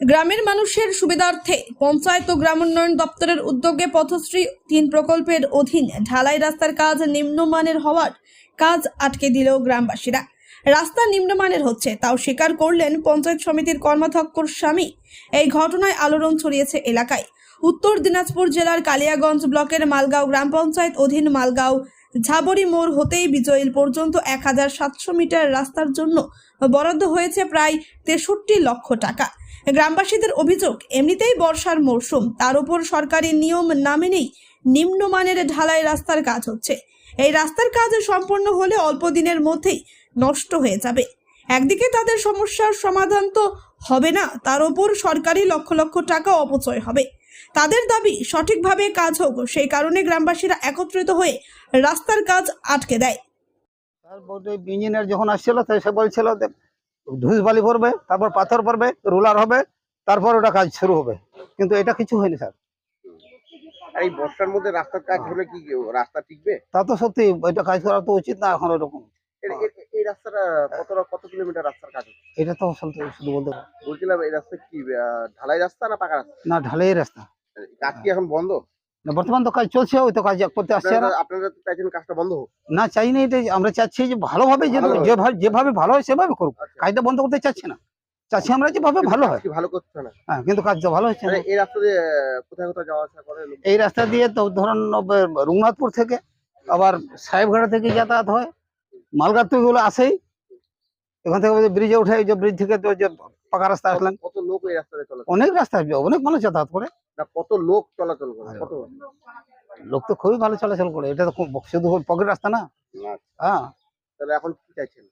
গ্রামের মানুষের সুবিধার্থে পঞ্চায়েত ও গ্রামোন্নয়ন দপ্তরের উদ্যোগে পথশ্রী তিন প্রকল্পের অধীন ঢালাই রাস্তার কাজ নিম্নমানের হওয়ার কাজ আটকে দিল গ্রামবাসীরা। রাস্তা নিম্নমানের হচ্ছে, তাও স্বীকার করলেন পঞ্চায়েত সমিতির কর্মাধ্যক্ষর স্বামী। এই ঘটনায় আলোড়ন ছড়িয়েছে এলাকায়। উত্তর দিনাজপুর জেলার কালিয়াগঞ্জ ব্লকের মালগাঁও গ্রাম পঞ্চায়েত অধীন মালগাঁও ঝাবরি মোড় হতেই বিজয়ীল পর্যন্ত এক হাজার সাতশো মিটার রাস্তার জন্য বরাদ্দ হয়েছে প্রায় তেষট্টি লক্ষ টাকা। গ্রামবাসীদের অভিযোগ, এমনিতেই বর্ষার মরশুম, তার উপর সরকারি নিয়ম না মেনেই নিম্নমানের ঢালাই রাস্তার কাজ হচ্ছে। এই রাস্তার কাজ সম্পন্ন হলে অল্প দিনের মধ্যেই নষ্ট হয়ে যাবে। একদিকে তাদের সমস্যার সমাধান তো হবে না, তার উপর সরকারি লক্ষ লক্ষ টাকা অপচয় হবে। তাদের দাবি সঠিকভাবে কাজ হোক সেই কারণে গ্রামবাসীরা একত্রিত হয়ে রাস্তার কাজ আটকে দেয়। ইঞ্জিনিয়ার যখন আসছিল সে বলছিল ধুস বালি ভরবে তারপর পাথর ভরবে রোলার হবে তারপর ওটা কাজ শুরু হবে। কিন্তু এটা কিছু হয়নি স্যার। আর এই বর্ষার মধ্যে রাস্তার কাজ হলে কি রাস্তা টিকবে? তা তো সত্যি এটা কাজ করা তো উচিত না এখন এই রাস্তাটা কত কত কিলোমিটার রাস্তার কাজ এটা তো আসলে শুধু বলতে বলছিলাম এই রাস্তা কি ঢালাই রাস্তা না পাকা রাস্তা? না ঢালাই রাস্তা। কাজ কি এখন বন্ধ? না বর্তমান তো কাজ চলছে ওই তো কাজ করতে আসছে না। আপনারা চাইছেন কাজটা বন্ধ হোক। না চাই না এটা আমরা চাচ্ছি যে ভালোভাবে যেভাবে যেভাবে ভালো হয় সেভাবে করুক। আচ্ছা। কাজটা বন্ধ করতে চাচ্ছি না। চাচ্ছি আমরা যেভাবে ভালো হয়। ভালো করছে না? হ্যাঁ কিন্তু কাজটা ভালো হচ্ছে না। এই রাস্তা দিয়ে কোথায় কোথায় যাওয়া আসা করে এই রাস্তা দিয়ে তো ধরুন রঘুনাথপুর থেকে আবার সাহেবঘাটা থেকে যাতায়াত হয়। মালগার তো এগুলো আসেই এখান থেকে ব্রিজে উঠে যে ব্রিজ থেকে তো যে পাকা রাস্তা আসলেন কত লোক এই রাস্তাতে চলাচল অনেক রাস্তা আসবে অনেক মানুষ যাতায়াত করে। না কত লোক চলাচল করে? হ্যাঁ। কত? লোক তো খুবই ভালো চলাচল করে এটা তো খুব শুধু পকেট রাস্তা না। হ্যাঁ। তাহলে এখন কি চাইছেন?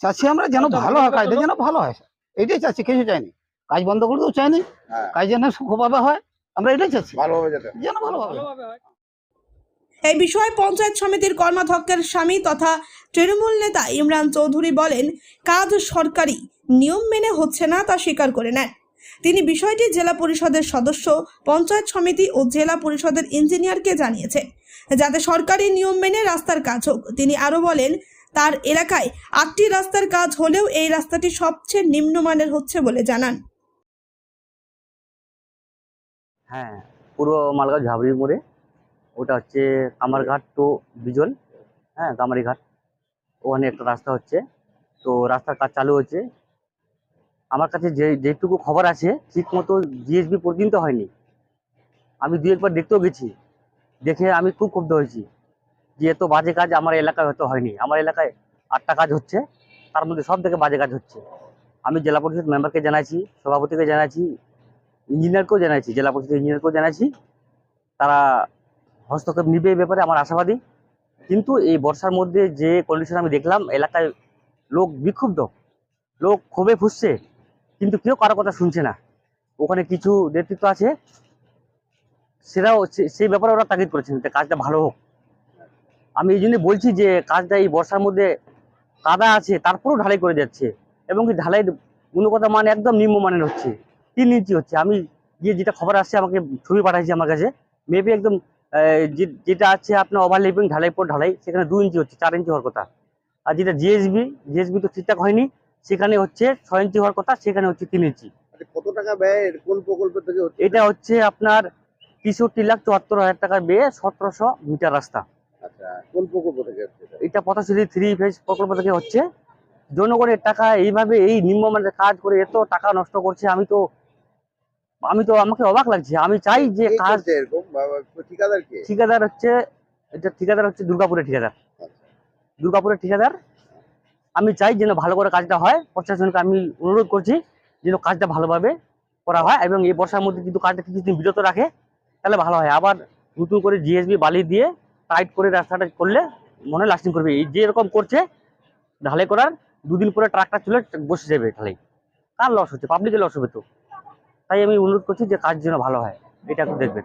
চাচ্ছি আমরা যেন ভালো হয় কাজটা যেন ভালো হয়। এটাই চাচ্ছি কিছু চাইনি। কাজ বন্ধ করতেও চাইনি। হ্যাঁ। কাজ যেন সুখভাবে হয় আমরা এটাই চাচ্ছি। ভালোভাবে যেন ভালোভাবে এই বিষয়ে পঞ্চায়েত সমিতির কর্মাধ্যক্ষের স্বামী তথা তৃণমূল নেতা ইমরান চৌধুরী বলেন, কাজ সরকারি, নিয়ম মেনে হচ্ছে না তা স্বীকার করে নেন। তিনি বিষয়টি জেলা পরিষদের সদস্য, পঞ্চায়েত সমিতি ও জেলা পরিষদের ইঞ্জিনিয়ারকে জানিয়েছেন। যাতে সরকারি নিয়ম মেনে রাস্তার কাজ হোক, তিনি আরও বলেন, তার এলাকায় আটটি রাস্তার কাজ হলেও এই রাস্তাটি সবচেয়ে নিম্নমানের হচ্ছে বলে জানান। হ্যাঁ পুরো মালগাঁও ঝাবড়ি মোড়ে ওটা হচ্ছে কামারঘাট টু বিজল হ্যাঁ কামারিঘাট ওখানে একটা রাস্তা হচ্ছে। তো রাস্তার কাজ চালু হচ্ছে। আমার কাছে যে, যেটুকু খবর আছে, ঠিক মতো জিএসবি পর্যন্ত হয়নি। আমি দু একবার দেখতেও গেছি। দেখে আমি খুব ক্ষুব্ধ হয়েছি যে, এত বাজে কাজ আমার এলাকায় হয়তো হয়নি। আমার এলাকায় আটটা কাজ হচ্ছে। তার মধ্যে সব থেকে বাজে কাজ হচ্ছে। আমি জেলা পরিষদ মেম্বারকে জানাইছি, সভাপতিকে জানাইছি, ইঞ্জিনিয়ারকেও জানাইছি, জেলা পরিষদের ইঞ্জিনিয়ারকেও জানাইছি। তারা হস্তক্ষেপ নিবে এই ব্যাপারে আমার আশাবাদী। কিন্তু এই বর্ষার মধ্যে যে কন্ডিশন আমি দেখলাম, এলাকায় লোক বিক্ষুব্ধ, লোক ক্ষোভে ফুসছে, কিন্তু কেউ কারও কথা শুনছে না। ওখানে কিছু নেতৃত্ব আছে সেটাও সেই ব্যাপারে ওরা তাগিদ করেছেন যে কাজটা ভালো হোক। আমি এই জন্য বলছি যে কাজটা এই বর্ষার মধ্যে কাদা আছে, তারপরেও ঢালাই করে যাচ্ছে এবং কি ঢালাইয়ের গুণগত মান একদম নিম্নমানের হচ্ছে, তিন ইঞ্চি হচ্ছে। আমি গিয়ে যেটা খবর আসছে, আমাকে ছবি পাঠাইছে আমার কাছে মেবি একদম যেটা আছে আপনার ওভারলেপিং ঢালাই পর ঢালাই সেখানে দু ইঞ্চি হচ্ছে চার ইঞ্চি হওয়ার কথা। আর যেটা জিএসবি জিএসবি তো ঠিকঠাক হয়নি সেখানে হচ্ছে ছয় ইঞ্চি হওয়ার কথা সেখানে হচ্ছে তিন ইঞ্চি আচ্ছা, কত টাকা ব্যয়? কোন প্রকল্প থেকে এটা হচ্ছে আপনার তেষট্টি লাখ চুয়াত্তর হাজার টাকার ব্যয়ে সতেরোশো মিটার রাস্তা। আচ্ছা কোন প্রকল্প থেকে? এটা? পথশ্রী থ্রি ফেজ প্রকল্প থেকে হচ্ছে। জনগণের টাকা এইভাবে এই নিম্নমানের কাজ করে এত টাকা নষ্ট করছে আমি তো আমি তো আমাকে অবাক লাগছে। আমি চাই যে কাজ ঠিকাদার ঠিকাদার হচ্ছে এটা ঠিকাদার হচ্ছে দুর্গাপুরের ঠিকাদার। দুর্গাপুরের ঠিকাদার। আমি চাই যেন ভালো করে কাজটা হয়। প্রশাসনকে আমি অনুরোধ করছি যেন কাজটা ভালোভাবে করা হয় এবং এই বর্ষার মধ্যে যদি কাজটা কিছুদিন বিরত রাখে তাহলে ভালো হয়। আবার নতুন করে জিএসবি বালি দিয়ে টাইট করে রাস্তাটা করলে মনে হয় লাস্টিং করবে। এই যে এরকম করছে ঢালাই করার দুদিন পরে ট্রাকটা চলে বসে যাবে ঢালাই। কার লস হচ্ছে? পাবলিকের লস হবে তো। তাই আমি অনুরোধ করছি যে কাজ যেন ভালো হয়। এটা একটু দেখবেন।